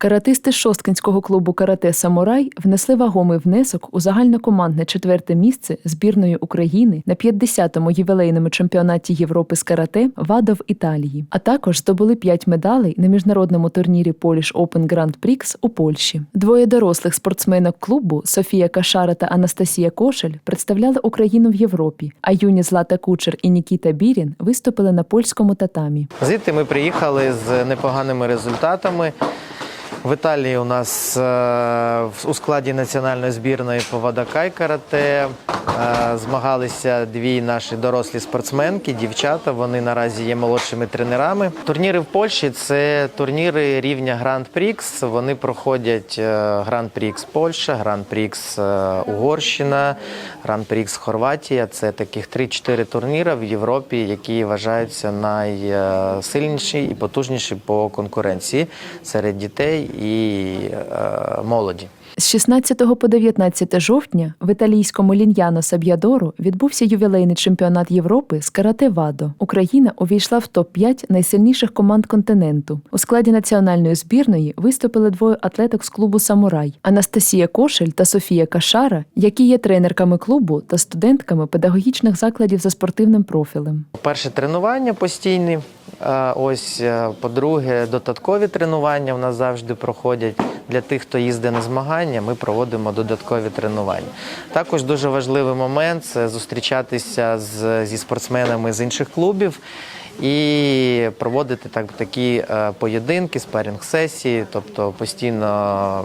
Каратисти Шосткинського клубу Карате Самурай внесли вагомий внесок у загальнокомандне четверте місце збірної України на 50-му ювілейному чемпіонаті Європи з карате ВАДО в Італії, а також здобули 5 медалей на міжнародному турнірі Polish Open Grand Prix у Польщі. Двоє дорослих спортсменок клубу Софія Кашара та Анастасія Кошель представляли Україну в Європі, а юні Злата Кучер і Нікіта Бірін виступили на польському татамі. Звідти ми приїхали з непоганими результатами. В Італії у нас е, у складі національної збірної по вадакай карате змагалися дві наші дорослі спортсменки, дівчата. Вони наразі є молодшими тренерами. Турніри в Польщі це турніри рівня Гранд Прікс. Вони проходять е, Гранд Прікс Польща, Гранд Прікс е, Угорщина, Гранд Прікс Хорватія. Це таких 3-4 турніри в Європі, які вважаються найсильніші і потужніші по конкуренції серед дітей і е, молоді. З 16 по 19 жовтня в італійському Ліньяно Саб'ядору відбувся ювілейний чемпіонат Європи з карате Вадо. Україна увійшла в топ-5 найсильніших команд континенту. У складі національної збірної виступили двоє атлеток з клубу Самурай Анастасія Кошель та Софія Кашара, які є тренерками клубу та студентками педагогічних закладів за спортивним профілем. Перше тренування постійні. е, Ось, е, по-друге, додаткові тренування в нас завжди проходять. Для тих, хто їздить на змагання, ми проводимо додаткові тренування. Також дуже важливий момент це зустрічатися з, зі спортсменами з інших клубів і проводити так, такі е, поєдинки, спарінг-сесії, тобто постійно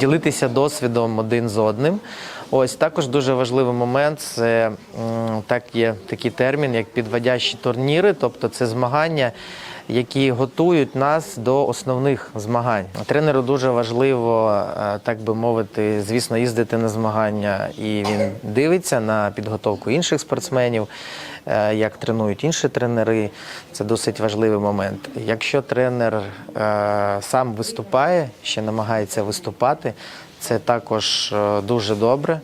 ділитися досвідом один з одним. Ось також дуже важливий момент це так є такий термін, як підводящі турніри, тобто це змагання, які готують нас до основних змагань. Тренеру дуже важливо, е, так би мовити, звісно, їздити на змагання, і він дивиться на підготовку інших спортсменів, е, як тренують інші тренери. Це досить важливий момент. Якщо тренер е, сам виступає, ще намагається виступати, це також е, дуже добре.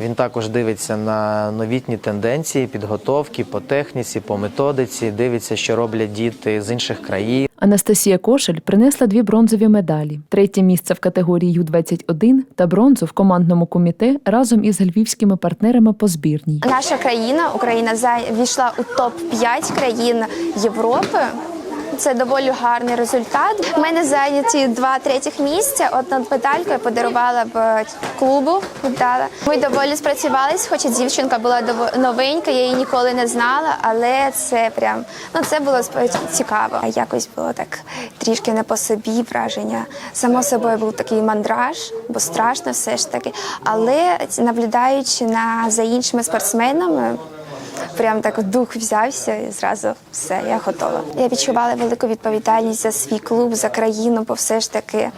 Він також дивиться на новітні тенденції, підготовки по техніці, по методиці, дивиться, що роблять діти з інших країн. Анастасія Кошель принесла дві бронзові медалі: третє місце в категорії Ю-21 та бронзу в командному коміте разом із львівськими партнерами по збірній. Наша країна, Україна, війшла у топ 5 країн Європи. Це доволі гарний результат. У мене зайняті два третіх місця. Одну медальку я подарувала б клубу. Віддала. Ми доволі спрацювалися, хоча дівчинка була новенька, я її ніколи не знала, але це прям ну це було цікаво. Якось було так трішки не по собі враження. Само собою був такий мандраж, бо страшно все ж таки. Але наблюдаючи на за іншими спортсменами. Прям так дух взявся і зразу все, я готова. Я відчувала велику відповідальність за свій клуб, за країну, бо все ж таки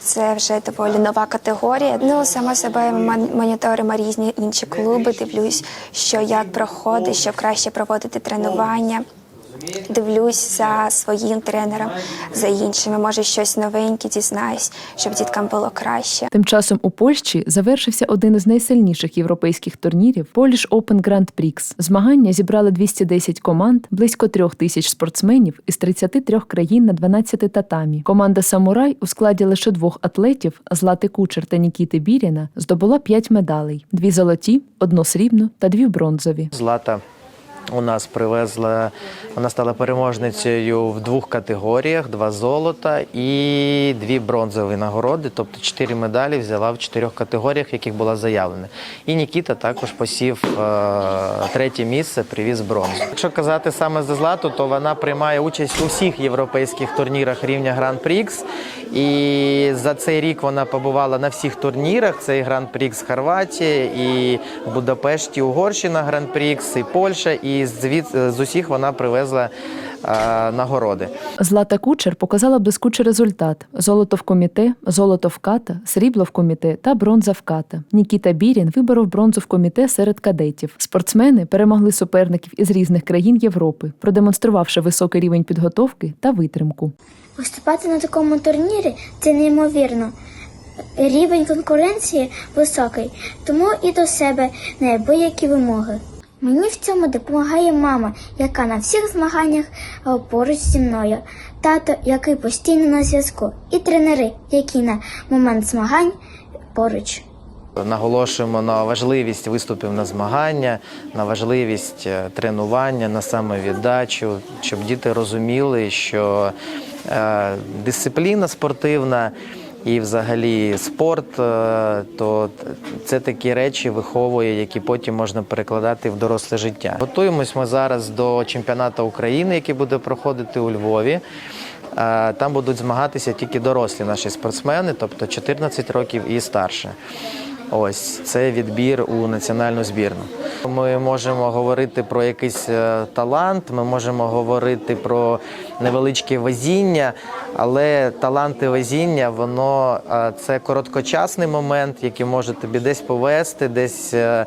це вже доволі нова категорія. Ну, собою, ми моніторимо різні інші клуби, дивлюсь, що як проходить, щоб краще проводити тренування. Дивлюсь за своїм тренером, за іншими. Може, щось новеньке дізнаюсь, щоб діткам було краще. Тим часом у Польщі завершився один із найсильніших європейських турнірів Polish Open Grand Prix. Змагання зібрали 210 команд, близько трьох тисяч спортсменів із 33 країн на 12 татамі. Команда Самурай у складі лише двох атлетів Злати Кучер та Нікіти Біріна здобула 5 медалей: дві золоті, одну срібну та дві бронзові. Злата у нас привезла, вона стала переможницею в двох категоріях: два золота і дві бронзові нагороди, тобто чотири медалі взяла в чотирьох категоріях, яких була заявлена. І Нікіта також посів е, третє місце, привіз бронзу. Якщо казати саме за злату, то вона приймає участь у всіх європейських турнірах рівня Гран Прікс. І за цей рік вона побувала на всіх турнірах. Це і Гран Прікс Хорватія, і в Будапешті Угорщина Гран Прікс, і Польща. І звід з усіх вона привезла е, нагороди. Злата Кучер показала блискучий результат: золото в коміте, золото в ката, срібло в коміте та бронза в ката. Нікіта Бірін виборов бронзу в коміте серед кадетів. Спортсмени перемогли суперників із різних країн Європи, продемонструвавши високий рівень підготовки та витримку. Виступати на такому турнірі це неймовірно. Рівень конкуренції високий, тому і до себе неабиякі вимоги. Мені в цьому допомагає мама, яка на всіх змаганнях е, поруч зі мною, тато, який постійно на зв'язку, і тренери, які на момент змагань поруч. Наголошуємо на важливість виступів на змагання, на важливість е, тренування, на самовіддачу, щоб діти розуміли, що е, дисципліна спортивна і взагалі спорт, е, то це такі речі виховує, які потім можна перекладати в доросле життя. Готуємось ми зараз до чемпіонату України, який буде проходити у Львові. Е, Там будуть змагатися тільки дорослі наші спортсмени, тобто 14 років і старше. Ось це відбір у національну збірну. Ми можемо говорити про якийсь е, талант, ми можемо говорити про невеличке везіння, але талант і везіння воно е, це короткочасний момент, який може тобі десь повести, десь е,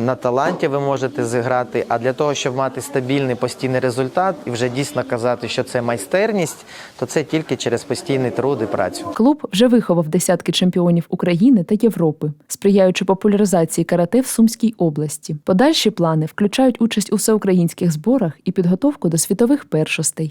на таланті ви можете зіграти. А для того, щоб мати стабільний постійний результат і вже дійсно казати, що це майстерність, то це тільки через постійний труд і працю. Клуб вже виховав десятки чемпіонів України та Європи, сприяючи популяризації карате в Сумській області. Подальші плани включають участь у всеукраїнських зборах і підготовку до світових першостей.